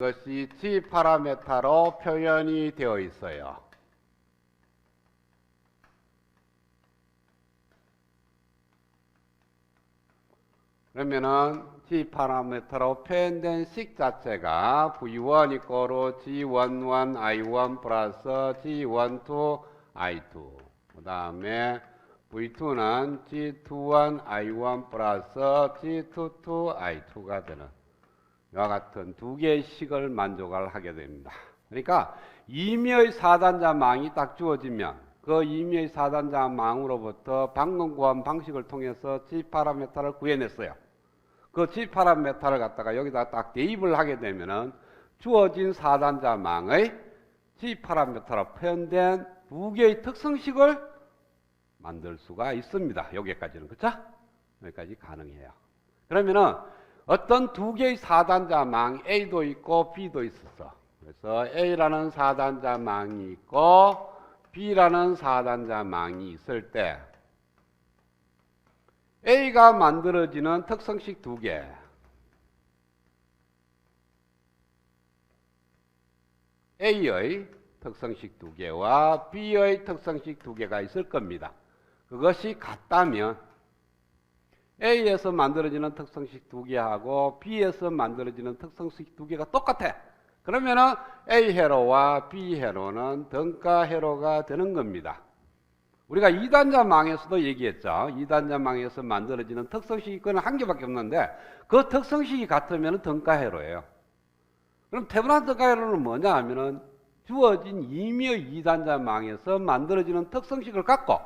이것이 G 파라메타로 표현이 되어 있어요. 그러면은 G 파라메타로 표현된 식 자체가 V1 이꼬로 G11 I1 플러스 G12 I2 그 다음에 V2는 G21 I1 플러스 G22 I2가 되는 이와 같은 두 개의 식을 만족을 하게 됩니다. 그러니까 임의의 사단자 망이 딱 주어지면 그 임의의 사단자 망으로부터 방금 구한 방식을 통해서 G 파라메타를 구해냈어요. 그 G 파라메타를 갖다가 여기다 딱 대입을 하게 되면은 주어진 사단자 망의 G 파라메타로 표현된 두 개의 특성식을 만들 수가 있습니다. 여기까지는 그렇죠? 여기까지 가능해요. 그러면은 어떤 두 개의 사단자 망 A도 있고 B도 있었어. 그래서 A라는 사단자 망이 있고 B라는 사단자 망이 있을 때 A가 만들어지는 특성식 두 개. A의 특성식 두 개와 B의 특성식 두 개가 있을 겁니다. 그것이 같다면 A에서 만들어지는 특성식 두 개하고 B에서 만들어지는 특성식 두 개가 똑같아. 그러면은 A 회로와 B 회로는 등가 회로가 되는 겁니다. 우리가 이단자 망에서도 얘기했죠. 이단자 망에서 만들어지는 특성식이 그건 한 개밖에 없는데 그 특성식이 같으면 등가 회로예요. 그럼 태분한 등가 회로는 뭐냐 하면은 주어진 임의의 이단자 망에서 만들어지는 특성식을 갖고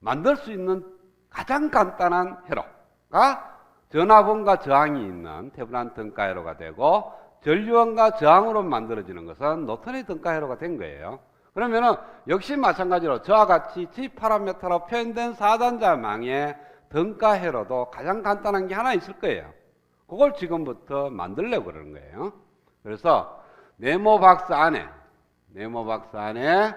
만들 수 있는 가장 간단한 회로 가 전압원과 저항이 있는 태분한 등가회로가 되고 전류원과 저항으로 만들어지는 것은 노턴의 등가회로가 된 거예요. 그러면은 역시 마찬가지로 저와 같이 G 파라메타로 표현된 사단자 망의 등가회로도 가장 간단한 게 하나 있을 거예요. 그걸 지금부터 만들려고 그러는 거예요. 그래서 네모 박스 안에 네모 박스 안에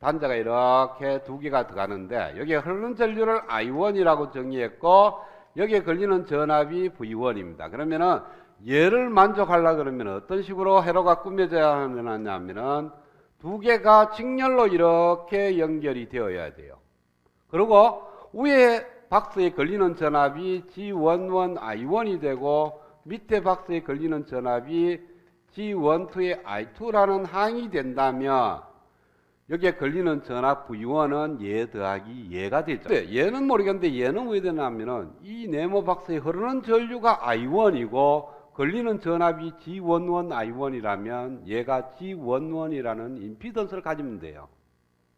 단자가 이렇게 두 개가 들어가는데 여기에 흐르는 전류를 I1이라고 정의했고 여기에 걸리는 전압이 V1입니다. 그러면은 얘를 만족하려 그러면 어떤 식으로 회로가 꾸며져야 하냐면은 두 개가 직렬로 이렇게 연결이 되어야 돼요. 그리고 위에 박스에 걸리는 전압이 G11 I1이 되고 밑에 박스에 걸리는 전압이 G12의 I2라는 항이 된다면 여기에 걸리는 전압 V1은 얘 더하기 얘가 되죠. 근데 얘는 모르겠는데 얘는 왜 되냐면은 이 네모 박스에 흐르는 전류가 I1이고 걸리는 전압이 G11 I1이라면 얘가 G11이라는 임피던스를 가지면 돼요.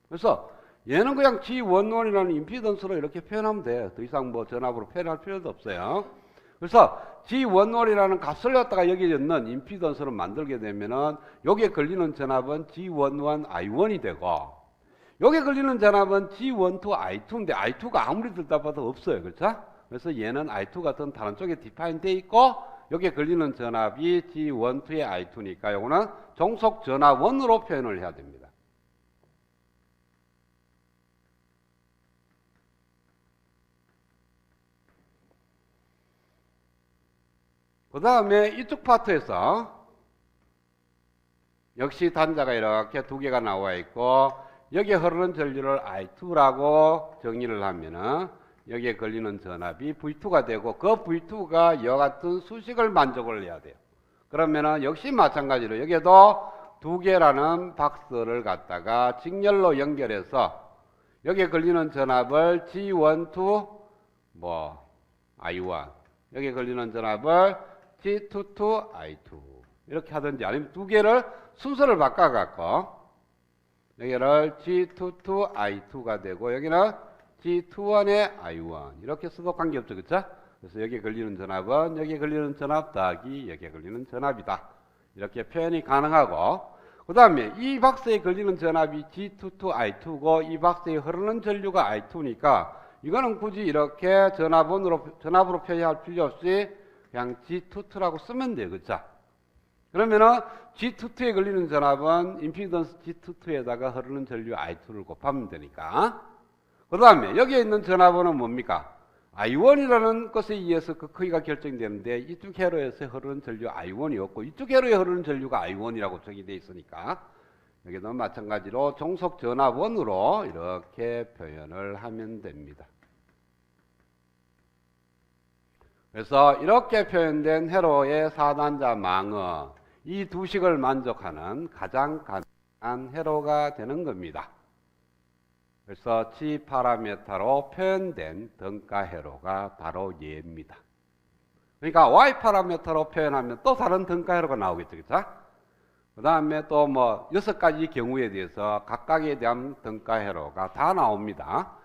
그래서 얘는 그냥 G11이라는 임피던스로 이렇게 표현하면 돼. 더 이상 뭐 전압으로 표현할 필요도 없어요. 그래서 G11이라는 값을 갖다가 여기에 넣는 임피던스를 만들게 되면은 여기에 걸리는 전압은 G11 I1이 되고 여기에 걸리는 전압은 G12 I2인데 I2가 아무리 들다 봐도 없어요. 그렇죠? 그래서 얘는 I2 같은 다른 쪽에 디파인 돼 있고 여기에 걸리는 전압이 G12의 I2니까 요거는 종속 전압원으로 표현을 해야 됩니다. 그 다음에 이쪽 파트에서 역시 단자가 이렇게 두 개가 나와 있고 여기에 흐르는 전류를 I2라고 정의를 하면은 여기에 걸리는 전압이 V2가 되고 그 V2가 이와 같은 수식을 만족을 해야 돼요. 그러면은 역시 마찬가지로 여기에도 두 개라는 박스를 갖다가 직렬로 연결해서 여기에 걸리는 전압을 G12 뭐 I1 여기에 걸리는 전압을 G22 I2 이렇게 하든지 아니면 두 개를 순서를 바꿔 갖고 여기를 G22 I2가 되고 여기는 G21의 I1 이렇게 써도 관계없죠 그쵸? 그래서 여기에 걸리는 전압은 여기에 걸리는 전압 더하기 여기에 걸리는 전압이다. 이렇게 표현이 가능하고 그 다음에 이 박스에 걸리는 전압이 G22 I2고 이 박스에 흐르는 전류가 I2니까 이거는 굳이 이렇게 전압원으로 전압으로 표현할 필요 없이 그냥 G22라고 쓰면 돼요 그쵸? 그러면은 G22에 걸리는 전압은 임피던스 G22에다가 흐르는 전류 I2를 곱하면 되니까 그 다음에 여기에 있는 전압원은 뭡니까? I1이라는 것에 의해서 그 크기가 결정되는데 이쪽 회로에서 흐르는 전류 I1이었고 이쪽 회로에 흐르는 전류가 I1이라고 정의되어 있으니까 여기도 마찬가지로 종속 전압원으로 이렇게 표현을 하면 됩니다. 그래서 이렇게 표현된 회로의 사단자 망은 이두 식을 만족하는 가장 가능한 회로가 되는 겁니다. 그래서 G 파라메타로 표현된 등가 회로가 바로 얘입니다. 그러니까 Y 파라메타로 표현하면 또 다른 등가 회로가 나오겠죠. 그죠? 그 다음에 또 뭐 여섯 가지 경우에 대해서 각각에 대한 등가 회로가 다 나옵니다.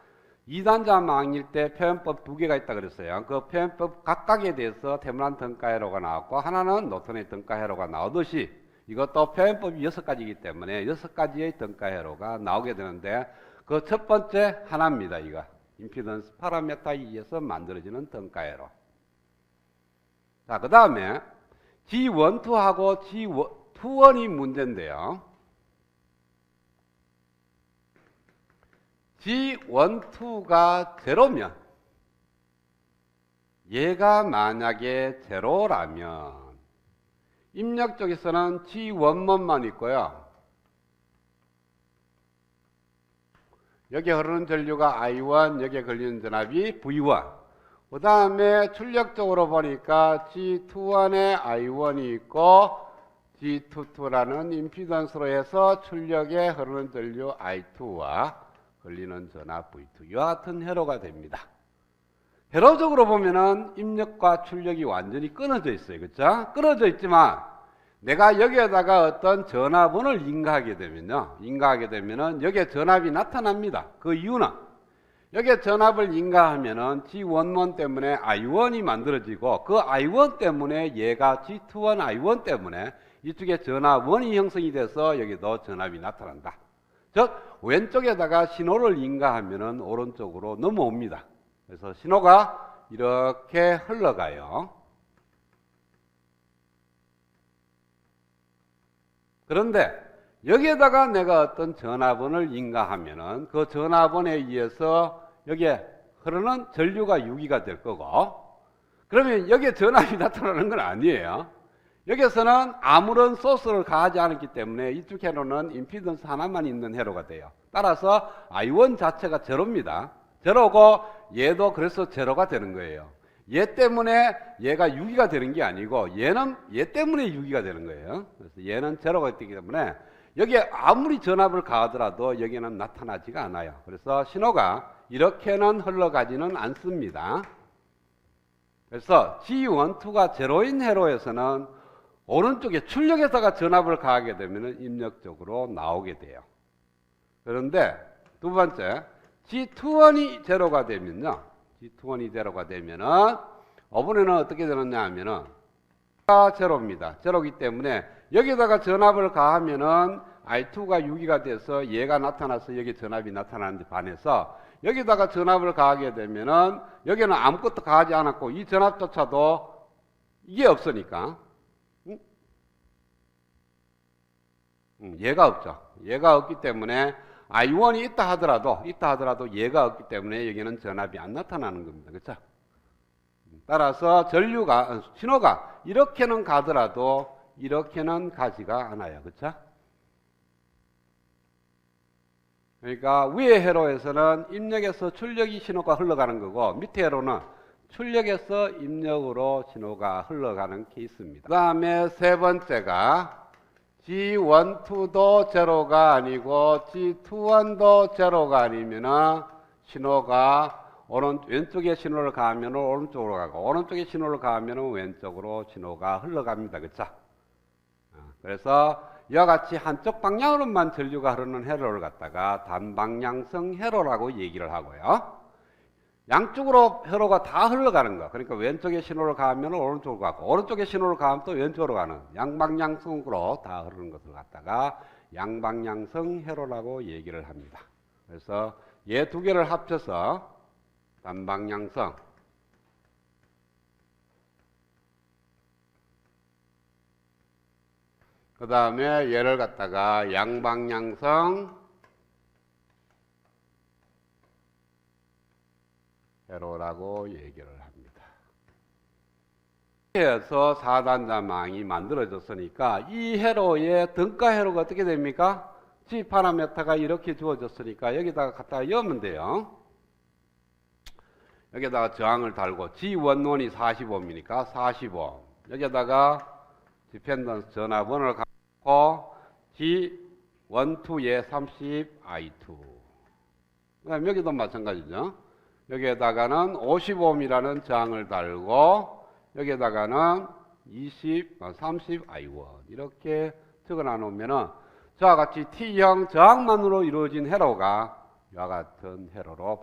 2단자 망일 때 표현법 두 개가 있다 그랬어요. 그 표현법 각각에 대해서 태문한 등가회로가 나왔고 하나는 노턴의 등가회로가 나오듯이 이것도 표현법이 여섯 가지이기 때문에 여섯 가지의 등가회로가 나오게 되는데 그 첫 번째 하나입니다. 이거 임피던스 파라메타에 의해서 만들어지는 등가회로. 자, 그 다음에 G12하고 G21이 문제인데요. G12가 제로면 얘가 만약에 제로라면 입력 쪽에서는 G1먼만 있고요. 여기 흐르는 전류가 I1, 여기에 걸리는 전압이 V1. 그 다음에 출력적으로 보니까 G21에 I1이 있고 G22라는 임피던스로 해서 출력에 흐르는 전류 I2와 걸리는 전압 V2 이와 같은 회로가 됩니다. 회로적으로 보면은 입력과 출력이 완전히 끊어져 있어요. 그렇죠? 끊어져 있지만 내가 여기에다가 어떤 전압원을 인가하게 되면요. 인가하게 되면은 여기에 전압이 나타납니다. 그 이유는 여기에 전압을 인가하면은 G11 때문에 I1이 만들어지고 그 I1 때문에 얘가 G21 I1 때문에 이쪽에 전압원이 형성이 돼서 여기도 전압이 나타난다. 즉 왼쪽에다가 신호를 인가하면은 오른쪽으로 넘어옵니다. 그래서 신호가 이렇게 흘러가요. 그런데 여기에다가 내가 어떤 전압원을 인가하면은 그 전압원에 의해서 여기에 흐르는 전류가 유기가 될 거고 그러면 여기에 전압이 나타나는 건 아니에요. 여기서는 아무런 소스를 가하지 않았기 때문에 이쪽 회로는 임피던스 하나만 있는 회로가 돼요. 따라서 I1 자체가 제로입니다. 제로고 얘도 그래서 제로가 되는 거예요. 얘 때문에 얘가 유기가 되는 게 아니고 얘는 얘 때문에 유기가 되는 거예요. 그래서 얘는 제로가 되기 때문에 여기에 아무리 전압을 가하더라도 여기는 나타나지가 않아요. 그래서 신호가 이렇게는 흘러가지는 않습니다. 그래서 G12가 제로인 회로에서는 오른쪽에 출력에다가 전압을 가하게 되면 입력적으로 나오게 돼요. 그런데 두 번째 G21이 제로가 되면요. G21이 제로가 되면은 어분에는 어떻게 되느냐 하면은 가 제로입니다. 제로기 때문에 여기다가 전압을 가하면은 I2가 6이가 돼서 얘가 나타나서 여기 전압이 나타나는데 반해서 여기다가 전압을 가하게 되면은 여기는 아무것도 가하지 않았고 이 전압조차도 이게 없으니까 응, 얘가 없죠. 얘가 없기 때문에 I1이 있다 하더라도 있다 하더라도 얘가 없기 때문에 여기는 전압이 안 나타나는 겁니다. 그렇죠? 따라서 전류가 어, 신호가 이렇게는 가더라도 이렇게는 가지가 않아요. 그렇죠? 그러니까 위의 회로에서는 입력에서 출력이 신호가 흘러가는 거고 밑에 회로는 출력에서 입력으로 신호가 흘러가는 케이스입니다. 그 다음에 세 번째가 G12도 제로가 아니고 G21도 제로가 아니면 신호가 오른 왼쪽에 신호를 가하면 오른쪽으로 가고 오른쪽에 신호를 가하면 왼쪽으로 신호가 흘러갑니다. 그렇죠? 그래서 이와 같이 한쪽 방향으로만 전류가 흐르는 회로를 갖다가 단방향성 회로라고 얘기를 하고요. 양쪽으로 회로가 다 흘러가는 거. 그러니까 왼쪽에 신호를 가하면 오른쪽으로 가고 오른쪽에 신호를 가하면 또 왼쪽으로 가는 양방향성으로 다 흐르는 것을 갖다가 양방향성 회로라고 얘기를 합니다. 그래서 얘 두 개를 합쳐서 단방향성 그 다음에 얘를 갖다가 양방향성 회로라고 얘기를 합니다. 해서 4단자망이 만들어졌으니까 이 회로의 등가 회로가 어떻게 됩니까? G 파라메타가 이렇게 주어졌으니까 여기다가 갖다가 넣으면 돼요. 여기다가 저항을 달고 G 원론이 45입니까? 45. 여기다가 디펜던스 전압원을 갖고 G 원투에 30 I2. 그다음 여기도 마찬가지죠. 여기에다가는 55이라는 저항을 달고 여기에다가는 20, 30 I1 이렇게 적어놔 놓으면은 저와 같이 T형 저항만으로 이루어진 회로가 이와 같은 회로로